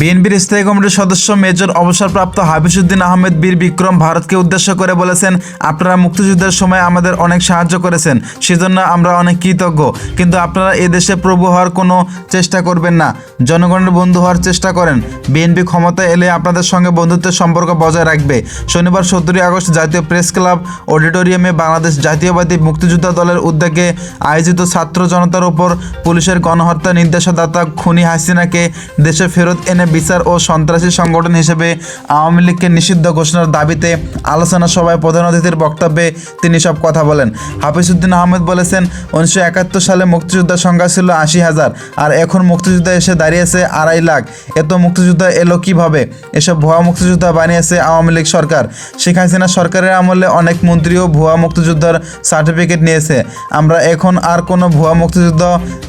বিএনপির স্থায়ী কমিটির সদস্য মেজর অবসরপ্রাপ্ত হাফিজউদ্দিন আহমেদ বীর বিক্রম ভারতকে উদ্দেশ্য করে বলেছেন, আপনারা মুক্তিযুদ্ধের সময় আমাদের অনেক সাহায্য করেছেন, সেজন্য আমরা অনেক কৃতজ্ঞ। কিন্তু আপনারা এ দেশে প্রভু হওয়ার কোনো চেষ্টা করবেন না। জনগণের বন্ধু হওয়ার চেষ্টা করেন। বিএনপি ক্ষমতায় এলে আপনাদের সঙ্গে বন্ধুত্বের সম্পর্ক বজায় রাখবে। শনিবার সতেরোই আগস্ট জাতীয় প্রেস ক্লাব অডিটোরিয়ামে বাংলাদেশ জাতীয়বাদী মুক্তিযোদ্ধা দলের উদ্যোগে আয়োজিত ছাত্র জনতার উপর পুলিশের গণহত্যা নির্দেশদাতা খুনি হাসিনাকে দেশে ফেরত এনে বিচার ও সন্ত্রাসী সংগঠন হিসেবে আওয়ামী লীগকে নিষিদ্ধ ঘোষণার দাবিতে আলোচনা সভায় প্রধান অতিথির বক্তব্যে তিনি সব কথা বলেন। হাফিজউদ্দিন আহমেদ বলেছেন, উনিশশো একাত্তর সালে মুক্তিযোদ্ধার সংখ্যা ছিল আশি হাজার, আর এখন মুক্তিযোদ্ধা এসে দাঁড়িয়েছে আড়াই লাখ। এত মুক্তিযোদ্ধা এলো কীভাবে? এসব ভুয়া মুক্তিযোদ্ধা বানিয়েছে আওয়ামী লীগ সরকার। শেখ হাসিনা সরকারের আমলে অনেক মন্ত্রীও ভুয়া মুক্তিযোদ্ধার সার্টিফিকেট নিয়েছে। আমরা এখন আর কোনো ভুয়া মুক্তিযুদ্ধ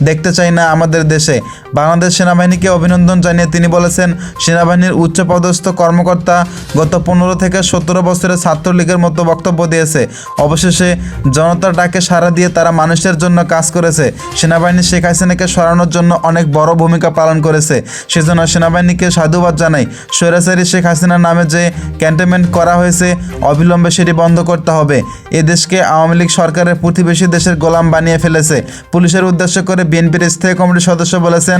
দেখতে চাই না আমাদের দেশে। বাংলাদেশ সেনাবাহিনীকে অভিনন্দন জানিয়ে তিনি বলেছেন, সেনাবাহিনীর উচ্চপদস্থ কর্মকর্তা গত পনেরো থেকে সতেরো বছরের ছাত্রলীগের মতো বক্তব্য দিয়েছে। অবশেষে জনতার ডাকে সাড়া দিয়ে তারা মানুষের জন্য কাজ করেছে। সেনাবাহিনী শেখ হাসিনাকে সরানোর জন্য অনেক বড় ভূমিকা পালন করেছে। সেজন্য সেনাবাহিনীকে সাধুবাদ জানাই। স্বৈরাচারী শেখ হাসিনার নামে যে ক্যান্টনমেন্ট করা হয়েছে, অবিলম্বে সেটি বন্ধ করতে হবে। এ দেশকে আওয়ামী লীগ সরকারের প্রতিবেশী দেশের গোলাম বানিয়ে ফেলেছে। পুলিশের উদ্দেশ্য করে বিএনপির স্থায়ী কমিটির সদস্য বলেছেন